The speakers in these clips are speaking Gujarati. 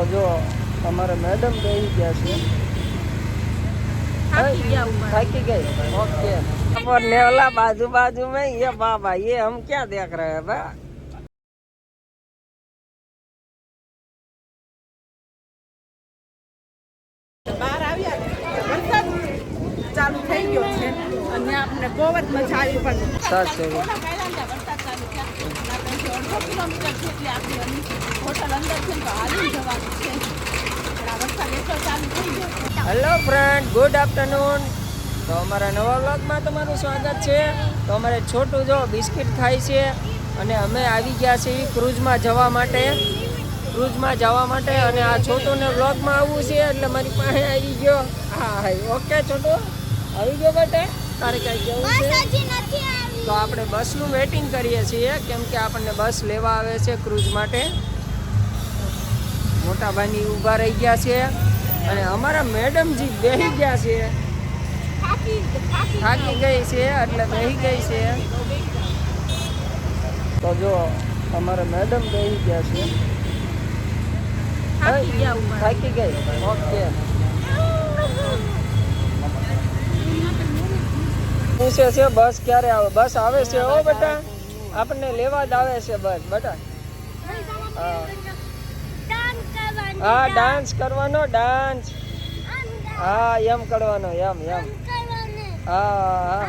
તો જો અમારે મેડમ બેસી ગયા છે થાકી ગયા ઉમર થાકી गई ओके और नेवला बाजू बाजू में ये बाबा ये हम क्या देख रहे हैं बा બહાર આવ્યા તો વરસાદ ચાલુ થઈ ગયો છે અને આપણે બહુ જ મજા આવી પણ સાચે. અડધો કિલોમીટર જેટલી આપણી હોટલ અંદર છે તો હાલી જવાનું છે. વરસાદ એટલો ચાલુ થઈ ગયો હેલો ફ્રેન્ડ ગુડ આફ્ટરનૂન તો અમારા નવા વ્લોગમાં તમારું સ્વાગત છે. તો અમારે છોટું જો બિસ્કિટ ખાય છે અને અમે આવી ગયા છીએ ક્રૂઝમાં જવા માટે. ક્રૂઝમાં જવા માટે અને આ છોટુને વ્લોગમાં આવવું છે એટલે મારી પાસે આવી ગયો. હા હા ઓકે છોટું આવી ગયો બેટે? તારે કાંઈ જવું છે? તો આપણે બસનું વેઇટિંગ કરીએ છીએ કેમ કે આપણને બસ લેવા આવે છે ક્રૂઝ માટે. મોટા ભાઈની ઊભા રહી ગયા છે અને અમારા મેડમજી બેહી ગયા છે. થાકી ગઈ છે એટલે બેહી ગઈ છે. તો જો અમારા મેડમ બેહી ગયા છે. થાકી ગઈ. ઓકે. પૂછે છે બસ ક્યારે આવે? બસ આવે છે હો બેટા? આપણને લેવા જ આવે છે બસ બેટા. હા. હા ડાન્સ કરવાનો ડાન્સ હા એમ કરવાનો એમ એમ. હા હા.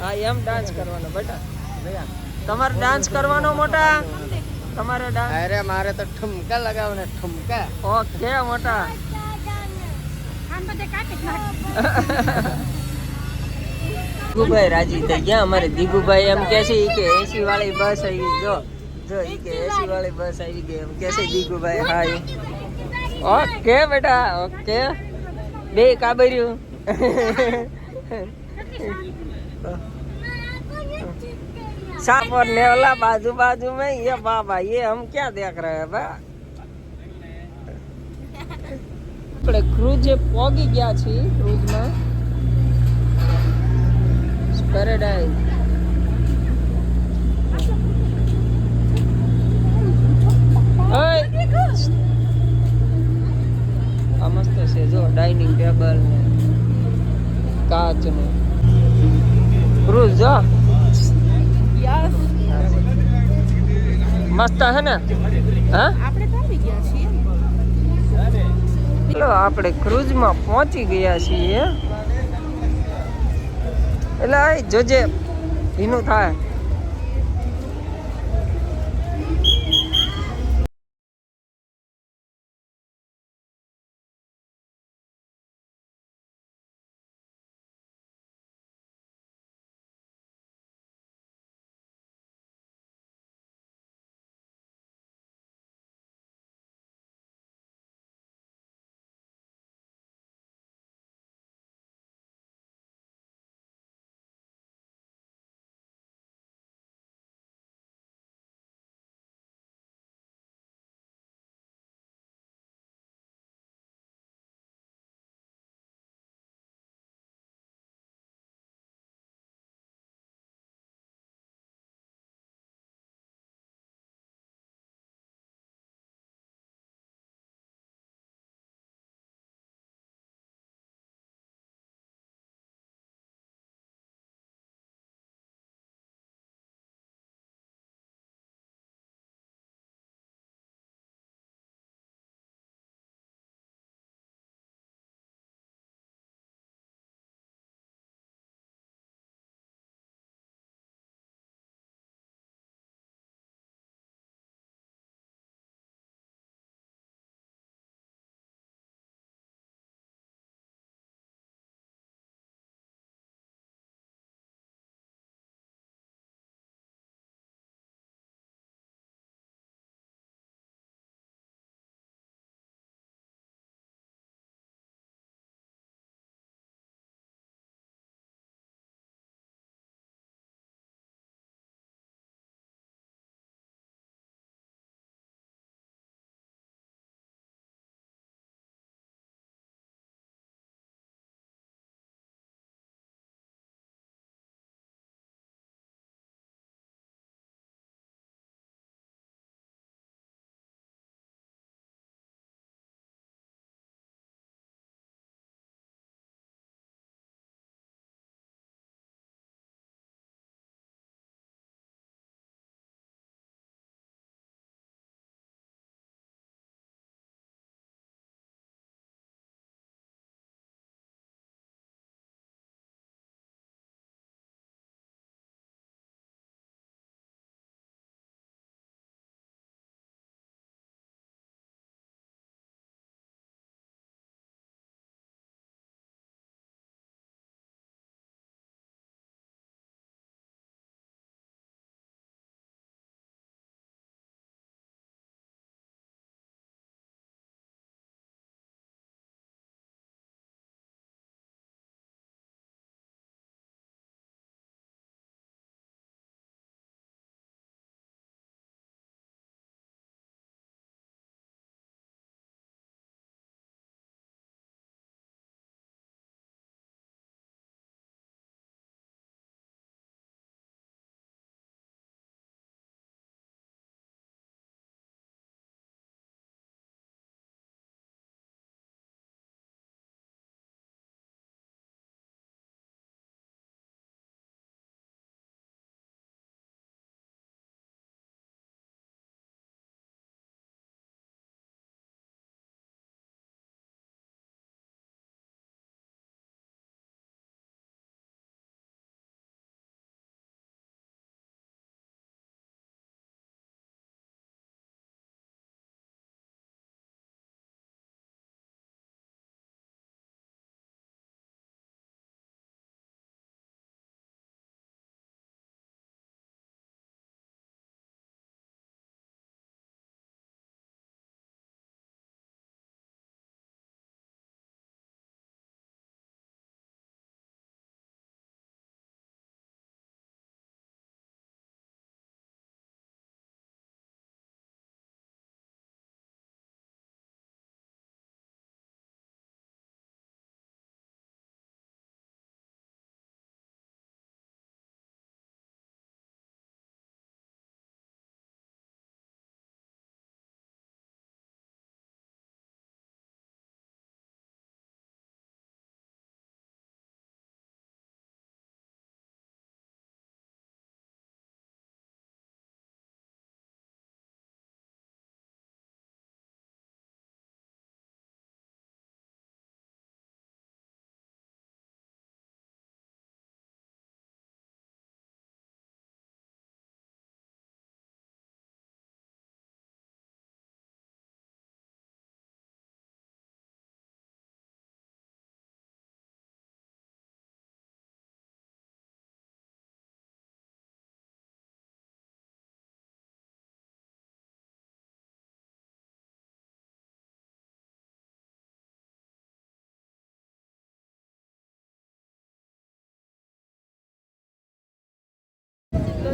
હા એમ ડાન્સ કરવાનો બેટા. તમારે ડાન્સ કરવાનો મોટા? તમારે ડાન્સ અરે મારે તો ઠુમકા લગાવને ઠુમકા. ઓકે મોટા. દીગુભાઈ રાજી થઈ ગયા અમારે દીગુભાઈ એમ કે છે ઈ કે એસી વાળી બસ આવી જો જો ઈ કે એસી વાળી બસ આવી ગઈ એમ કે છે દીગુભાઈ હા ઈ. ઓકે બેટા ઓકે બે કાબર્યું सांप और नेवला बाजू बाजू में ये बाबा ये हम क्या देख रहे हैं बा આપણે ક્રૂઝે પોગી ગયા છીએ ક્રૂઝમાં પેરેડાઇઝ આ મસ્ત છે જો ડાઇનિંગ ટેબલ ને કાચ ને. ક્રુઝ જો. મસ્ત છે ને? હા? આપણે તો આવી ગયા છીએ. આપણે ક્રુઝમાં પહોંચી ગયા છીએ. એટલે જોજે. ભીનું થાય.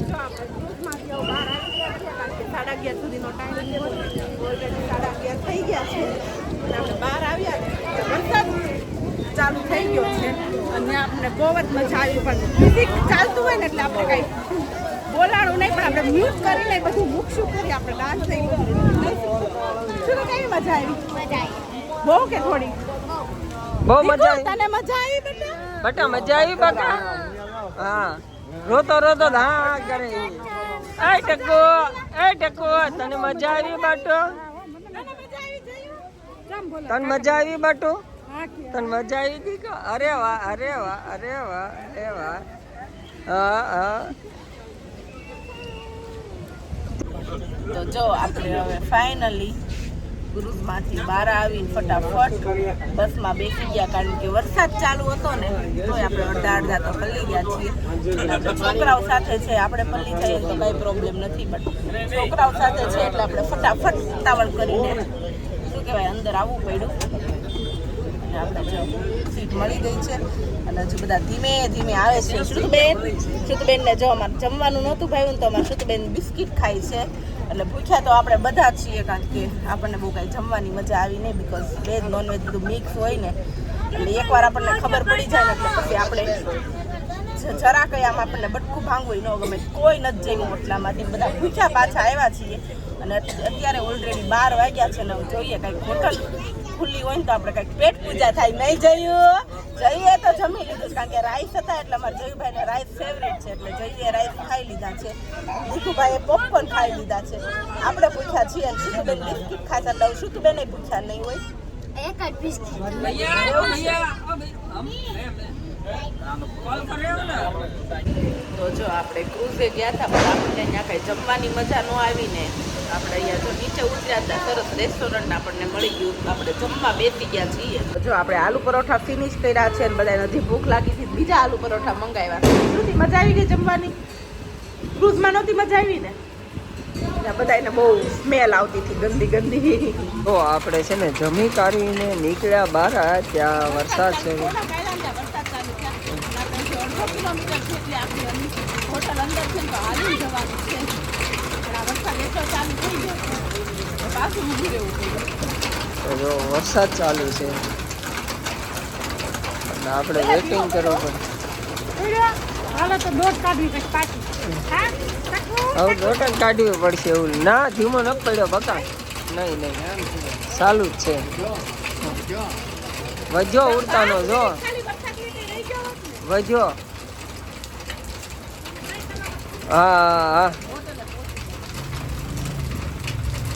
જો આપણે ક્રૂઝમાંથી આવું બહાર આવી ગયા છે કારણ કે સાડા અગિયાર સુધીનો ટાઈમ છે ઓલરેડી સાડા અગિયાર થઈ ગયા છે અને આપણે બહાર આવ્યા છે વરસાદ ચાલુ થઈ ગયો છે અને આપણે બહુ જ મજા આવી. પણ મ્યુઝિક ચાલતું હોય ને એટલે આપણે કાંઈ બોલાણું નહીં પણ આપણે મ્યુઝ કરીને બધું મૂકશું કરી આપણે ડાન્સ થઈ શું કઈ મજા આવી બહુ કે થોડી બહુ મજા આવી તને મજા આવી બેટા બટા મજા આવી બટા? હા. રોતો રોતો, હા કરે. એ ટકો એ ટકો તને મજા આવી બાટો? તને મજા આવી બાટો? તને મજા આવી હા કે? અરે વાહ અરે વાહ અરે વાહ અરે વાહ. હા હા. તો જો, આપણે હવે ફાઇનલી ક્રુઝમાંથી બહાર આવીને ફટાફટ બસમાં બેસી ગયા કારણ કે વરસાદ ચાલુ હતો ને તો આપણે અડધા અડધા તો પલ્લી ગયા છીએ. છોકરાઓ સાથે છે, આપણે પલ્લી થઈએ તો કંઈ પ્રોબ્લેમ નથી બટ છોકરાઓ સાથે છે એટલે આપણે ફટાફટ ઉતાવળ કરીને, શું કહેવાય, અંદર આવવું પડ્યું. અને આપણે જો સીટ મળી ગઈ છે. અને હજુ બધા ધીમે ધીમે આવે છે. શ્રુતબેન શ્રુતબેનને જો અમારે જમવાનું નહોતું ભાવ્યું તો અમારે શ્રુતબેન બિસ્કિટ ખાય છે. એટલે પૂછ્યા તો આપણે બધા છીએ કારણ કે આપણને બહુ કાંઈ જમવાની મજા આવી નહીં બીકોઝ વેજ નોનવેજ બધું મિક્સ હોય ને એટલે એકવાર આપણને ખબર પડી જાય ને એટલે પછી આપણે જરા કઈ આમ આપણને બટકું ભાંગવું ન ગમે કોઈ નથી જમ્યું એટલામાંથી બધા ભૂખ્યા પાછા આવ્યા છીએ. અને અત્યારે ઓલરેડી બાર વાગ્યા છે ને જોઈએ કંઈક હોટલ ખુલ્લી હોય ને તો આપણે કંઈક પેટ પૂજા થાય. નહીં જયું જઈએ તો જમી લીધું કારણ કે રાઈસ હતા એટલે અમારા જયુભાઈને રાઈસ ફેવરેટ છે એટલે જઈએ રાઈસ ખાઈ લીધા છે. દીકુભાઈએ પોપકોર્ન ખાઈ લીધા છે. આપણે પૂછ્યા છીએ અને બિસ્કીટ ખાતા એટલે હવે પૂછ્યા નહીં હોય. એક જ બિસ્કિટ. તો જો આપણે ક્રુઝે ગયા હતા પણ આપણને અહીંયા કઈ જમવાની મજા ન આવી ને. આપણે અહીંયા જો નીચે ઉતર્યા હતા સરસ રેસ્ટોરન્ટ આપણને મળી ગયું. આપણે જમવા બેસી ગયા છીએ. જો આપણે આલુ પરોઠા ફિનિશ કર્યા છે અને બધા નથી ભૂખ લાગી હતી બીજા આલુ પરોઠા મંગાવ્યા. નથી મજા આવી ગઈ જમવાની? ક્રુઝમાં નહોતી મજા આવી ને? બધા બધાને બહુ સ્મેલ આવતી હતી, ગંદી ગંદી. તો આપણે છે ને જમી કાઢીને નીકળ્યા બહાર. ત્યાં વરસાદ છે. આ વરસાદ ચાલુ થઈ ગયો છે આપણે વેટિંગ કરવું પડે. હાલો હવે દોટન કાઢવી પડશે એવું. ના, ધીમો ન પડ્યો બકા. નહીં નહીં ચાલુ જ છે. વજો ઉડતાનો, જો. વજો. હા હા